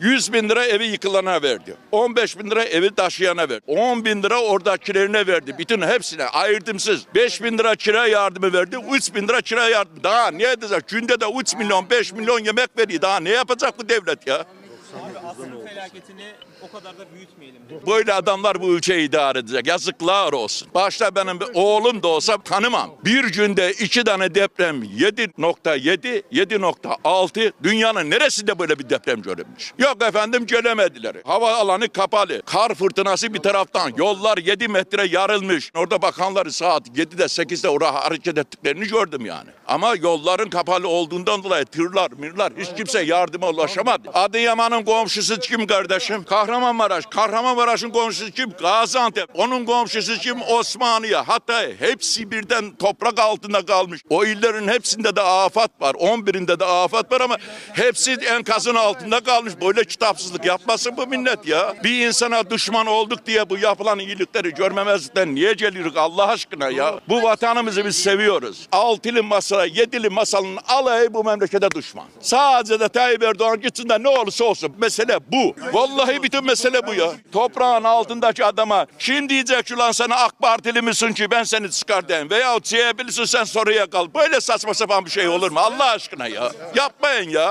100 bin lira evi yıkılana verdi. 15 bin lira evi taşıyana verdi. 10 bin lira oradakilerine verdi. Bütün hepsine ayırdımsız. 5 bin lira kira yardımı verdi. 3 bin lira kira yardımı. Daha ne edecek? Günde de 3 milyon 5 milyon yemek veriyor. Daha ne yapacak bu devlet ya? Felaketini o kadar da büyütmeyelim. Böyle adamlar bu ülkeyi idare edecek. Yazıklar olsun. Başta benim oğlum da olsa tanımam. Bir günde iki tane deprem 7.7, 7.6 dünyanın neresinde böyle bir deprem görülmüş? Yok efendim gelemediler. Hava alanı kapalı. Kar fırtınası bir taraftan. Yollar 7 metre yarılmış. Orada bakanları saat 7'de 8'de oraya hareket ettiklerini gördüm yani. Ama yolların kapalı olduğundan dolayı tırlar, mirlar hiç kimse yardıma ulaşamadı. Adıyaman'ın komşusu kim kardeşim? Kahramanmaraş. Kahramanmaraş'ın komşusu kim? Gaziantep. Onun komşusu kim? Osmaniye. Hatta hepsi birden toprak altında kalmış. O illerin hepsinde de afat var. 11'inde de afat var ama hepsi enkazın altında kalmış. Böyle kitapsızlık yapmasın bu millet ya. Bir insana düşman olduk diye bu yapılan iyilikleri görmemezlikten niye geliyoruz Allah aşkına ya? Bu vatanımızı biz seviyoruz. Altılı masa, yedili masalın alayı bu memlekete düşman. Sadece de Tayyip Erdoğan gitsin de ne olursa olsun. Mesele bu. Vallahi bütün mesele bu ya. Toprağın altındaki adama kim diyecek ki lan sana AK Partili misin ki ben seni çıkartayım veyahut CHP'lisin sen soruya kal. Böyle saçma sapan bir şey olur mu Allah aşkına ya? Yapmayın ya.